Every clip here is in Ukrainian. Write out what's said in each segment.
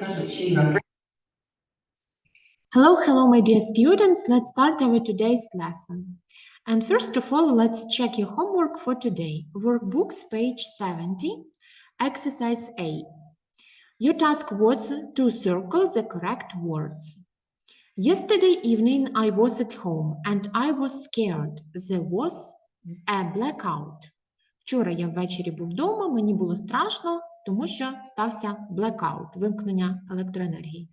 Кажи, ще Іра. Hello, hello, my dear students. Let's start our today's lesson. And first of all, let's check your homework for today. Workbooks, page 70, exercise A. Your task was to circle the correct words. Yesterday evening, I was at home and I was scared. There was a blackout. Вчора я ввечері був вдома, мені було страшно, тому що стався blackout, вимкнення електроенергії.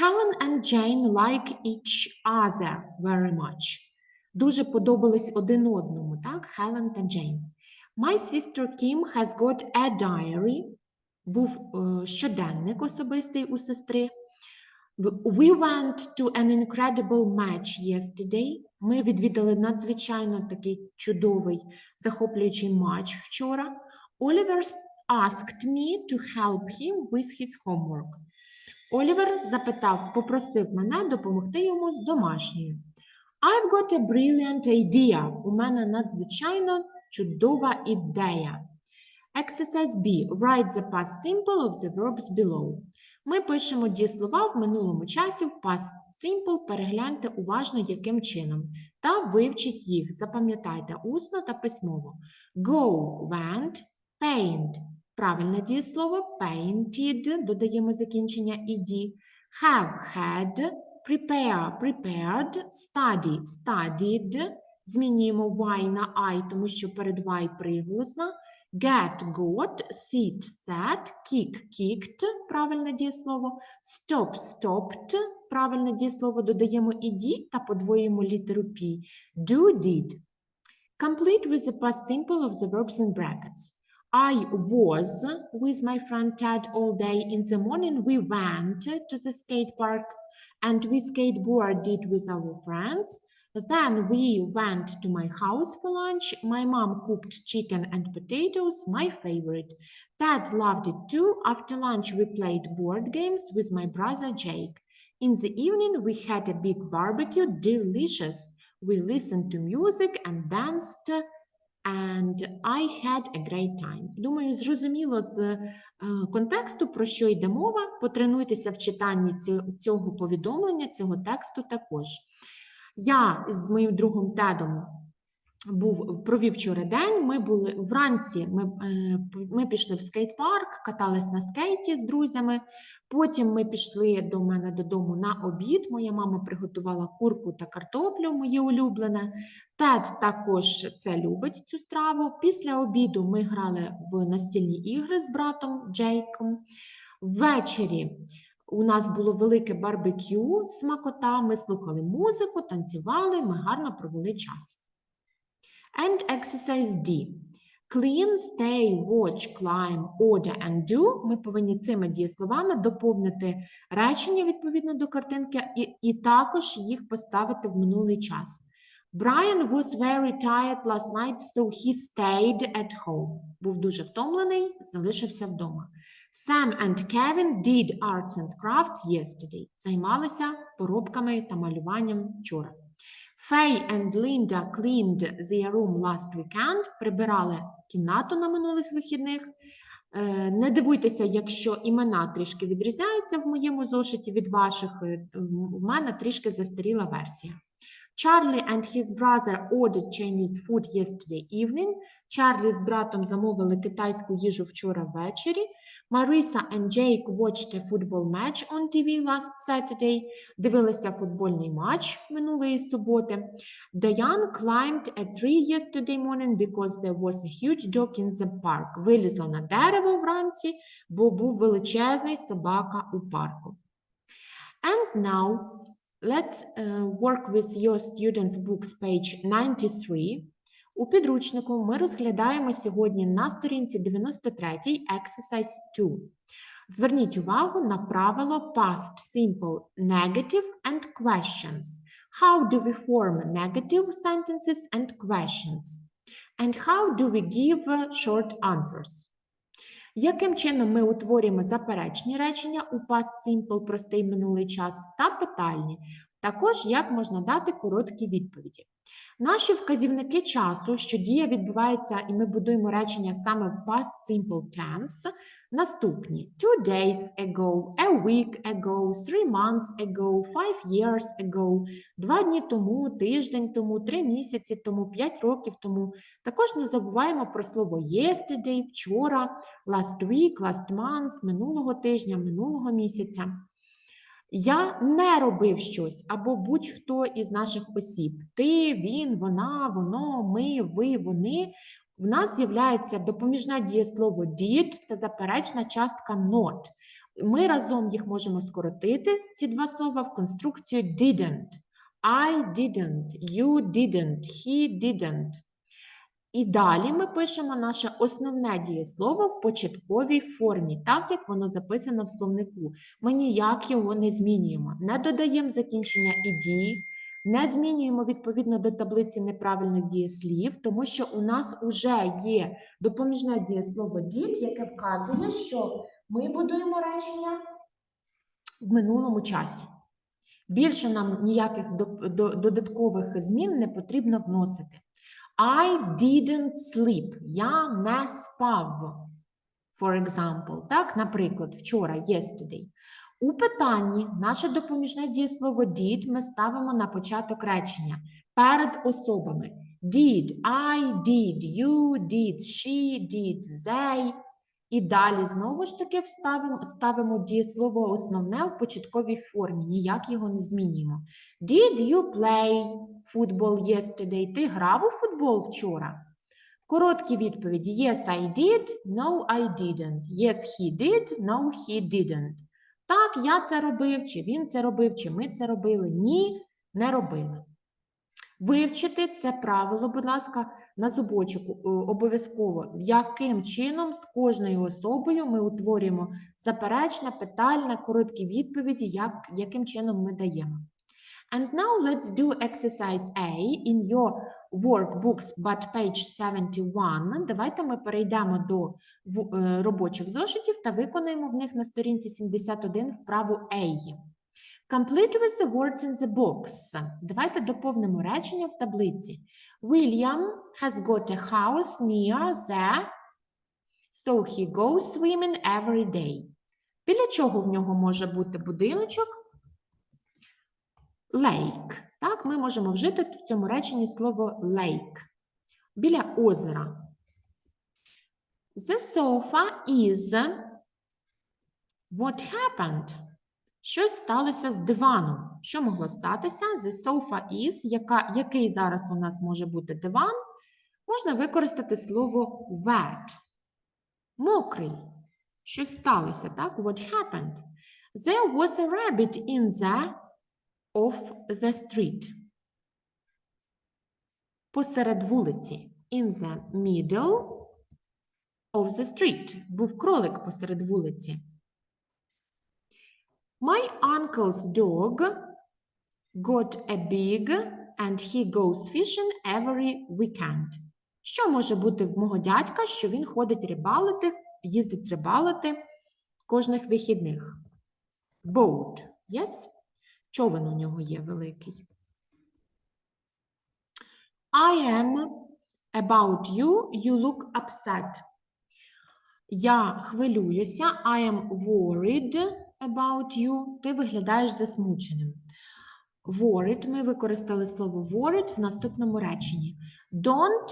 Helen and Jane like each other very much. Дуже подобались один одному, так? Helen та Jane. My sister Kim has got a diary. Був е, щоденник особистий у сестри. We went to an incredible match yesterday. Ми відвідали надзвичайно такий чудовий, захоплюючий матч вчора. Oliver s- asked me to help him with his homework. Олівер запитав, попросив мене допомогти йому з домашньою. I've got a brilliant idea. У мене надзвичайно чудова ідея. Exercise B. Write the past simple of the verbs below. Ми пишемо дієслова в минулому часі в past simple. Перегляньте уважно, яким чином. Та вивчіть їх. Запам'ятайте усно та письмово. Go, went, paint. Правильне дієслово painted, додаємо закінчення ed. Have had, prepare, prepared, study, studied. Змінюємо y на I, тому що перед y приголосна. Get, got, sit, sat, kick, kicked, правильне дієслово. Stop, stopped, правильне дієслово, додаємо ed та подвоюємо літеру P. Do, did. Complete with the past simple of the verbs in brackets. I was with my friend Ted all day. In the morning, we went to the skate park and we skateboarded with our friends. Then we went to my house for lunch. My mom cooked chicken and potatoes, my favorite. Dad loved it too. After lunch, we played board games with my brother Jake. In the evening, we had a big barbecue, delicious. We listened to music and danced and I had a great time. Думаю, зрозуміло з е, контексту, про що йде мова. Потренуйтеся в читанні цього повідомлення, цього тексту також. Я з моїм другом Тедом був провів вчора день. Ми були вранці. Ми, е, ми пішли в скейт-парк, катались на скейті з друзями. Потім ми пішли до мене додому на обід. Моя мама приготувала курку та картоплю, моє улюблене. Тед також це любить цю страву. Після обіду ми грали в настільні ігри з братом Джейком. Ввечері у нас було велике барбекю, смакота. Ми слухали музику, танцювали, ми гарно провели час. And exercise D. Clean, stay, watch, climb, order and do. Ми повинні цими дієсловами доповнити речення відповідно до картинки і, і також їх поставити в минулий час. Brian was very tired last night, so he stayed at home. Був дуже втомлений, залишився вдома. Sam and Kevin did arts and crafts yesterday. Займалися поробками та малюванням вчора. Faye and Linda cleaned their room last weekend. Прибирали кімнату на минулих вихідних. Е, Не дивуйтеся, якщо імена трішки відрізняються в моєму зошиті від ваших. е, В мене трішки застаріла версія. Charlie and his brother ordered Chinese food yesterday evening. Чарлі з братом замовили китайську їжу вчора ввечері. Marisa and Jake watched a football match on TV last Saturday. Дивилися футбольний матч минулої суботи. Diane climbed a tree yesterday morning because there was a huge dog in the park. Вилізла на дерево вранці, бо був величезний собака у парку. And now let's uh, work with your students' books, page 93. У підручнику ми розглядаємо сьогодні на сторінці 93 exercise 2. Зверніть увагу на правило past simple negative and questions. How do we form negative sentences and questions? And how do we give uh, short answers? Яким чином ми утворюємо заперечні речення у past simple простий минулий час та питальні? Також як можна дати короткі відповіді. Наші вказівники часу, що дія відбувається, і ми будуємо речення саме в past simple tense, Наступні two days ago, a week ago, three months ago, five years ago, два дні тому, тиждень тому, три місяці тому, п'ять років тому. Також не забуваємо про слово yesterday, вчора, last week, last month, минулого тижня, минулого місяця. Я не робив щось або будь-хто із наших осіб. Ти, він, вона, воно, ми, ви, вони. В нас з'являється допоміжне дієслово did та заперечна частка not. Ми разом їх можемо скоротити, ці два слова, в конструкцію didn't. I didn't, you didn't, he didn't. І далі ми пишемо наше основне дієслово в початковій формі, так як воно записано в словнику. Ми ніяк його не змінюємо. Не додаємо закінчення «іді», не змінюємо відповідно до таблиці неправильних дієслів, тому що у нас вже є допоміжне дієслово did, яке вказує, що ми будуємо речення в минулому часі. Більше нам ніяких додаткових змін не потрібно вносити. I didn't sleep. Я не спав. For example, так, наприклад, вчора, yesterday. У питанні наше допоміжне дієслово did ми ставимо на початок речення перед особами. Did, I did, you did, she did, they. І далі знову ж таки вставимо, ставимо дієслово основне в початковій формі, ніяк його не змінюємо. Did you play football yesterday? Ти грав у футбол вчора? Короткі відповіді Yes, I did, No, I didn't. Yes, he did, No, he didn't. Так, я це робив, чи він це робив, чи ми це робили. Ні, не робили. Вивчити це правило, будь ласка, на зубочок е, обов'язково, яким чином з кожною особою ми утворюємо заперечне, питальне, короткі відповіді, як, яким чином ми даємо. And now let's do exercise A in your workbooks, but page 71. Давайте ми перейдемо до е, робочих зошитів та виконаємо в них на сторінці 71 вправу A. Complete with the words in the box. Давайте доповнимо речення в таблиці. William has got a house near the... So he goes swimming every day. Біля чого в нього може бути будиночок? Lake. Так, ми можемо вжити в цьому реченні слово lake. Біля озера. The sofa is what happened? Щось сталося з диваном. Що могло статися? The sofa is, яка, який зараз у нас може бути диван, можна використати слово wet. Мокрий. Щось сталося, так? What happened? There was a rabbit in the of the street. Посеред вулиці. In the middle of the street. Був кролик посеред вулиці. My uncle's dog got a big and he goes fishing every weekend. Що може бути в мого дядька, що він ходить рибалити, їздить рибалити кожних вихідних? Boat, yes? Човен у нього є великий. I am about you, you look upset. Я хвилююся. I am worried about you. Ти виглядаєш засмученим. Worried. Ми використали слово worried в наступному реченні. Don't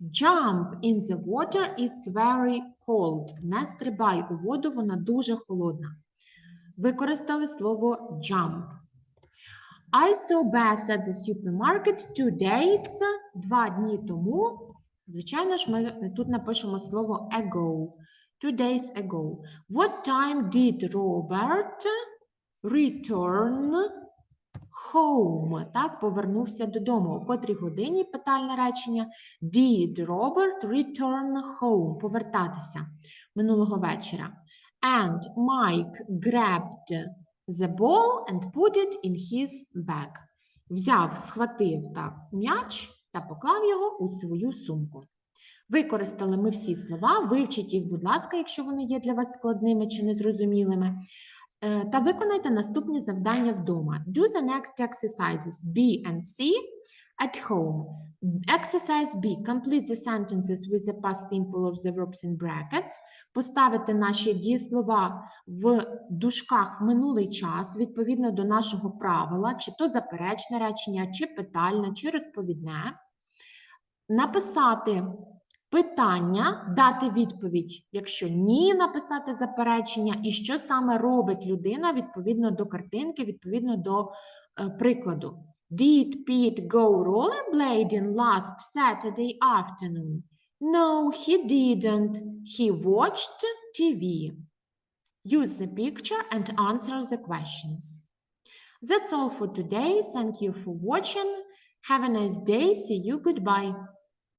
jump in the water, it's very cold. Не стрибай у воду, вона дуже холодна. Використали слово jump. I saw Bess at the supermarket two days. Два дні тому. Звичайно ж, ми тут напишемо слово ago. Two days ago. What time did Robert return home? Так, повернувся додому. О котрій годині питальне речення. Did Robert return home? Повертатися минулого вечора. And Mike grabbed the ball and put it in his bag. Взяв, схватив так м'яч та поклав його у свою сумку. Використали ми всі слова, вивчіть їх, будь ласка, якщо вони є для вас складними чи незрозумілими. Е, Та виконайте наступні завдання вдома. Do the next exercises B and C at home. Exercise B. Complete the sentences with the past simple of the verbs in brackets. поставити наші дієслова в дужках в минулий час відповідно до нашого правила, чи то заперечне речення, чи питальне, чи розповідне. Написати питання, дати відповідь, якщо ні, написати заперечення, і що саме робить людина відповідно до картинки, відповідно до е, прикладу. Did Pete go rollerblading last Saturday afternoon? No, he didn't. He watched TV. Use the picture and answer the questions. That's all for today. Thank you for watching. Have a nice day. See you. Goodbye.